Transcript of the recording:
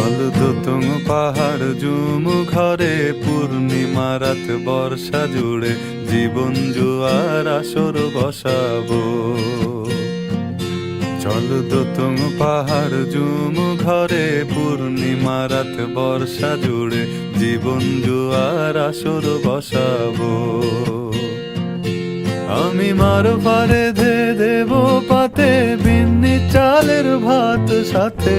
চল দোতং পাহাড় জুম ঘরে, পূর্ণিমা রাত বর্ষা জুড়ে, জীবন জুয়ার আসর বসাবো। চল দোতং পাহাড় জুম ঘরে, পূর্ণিমা রাত বর্ষা জুড়ে, জীবন জুয়ার আসর বসাবো। আমি মার পারে ধে দেব পাতে, বিন্নি চালের ভাত সাথে।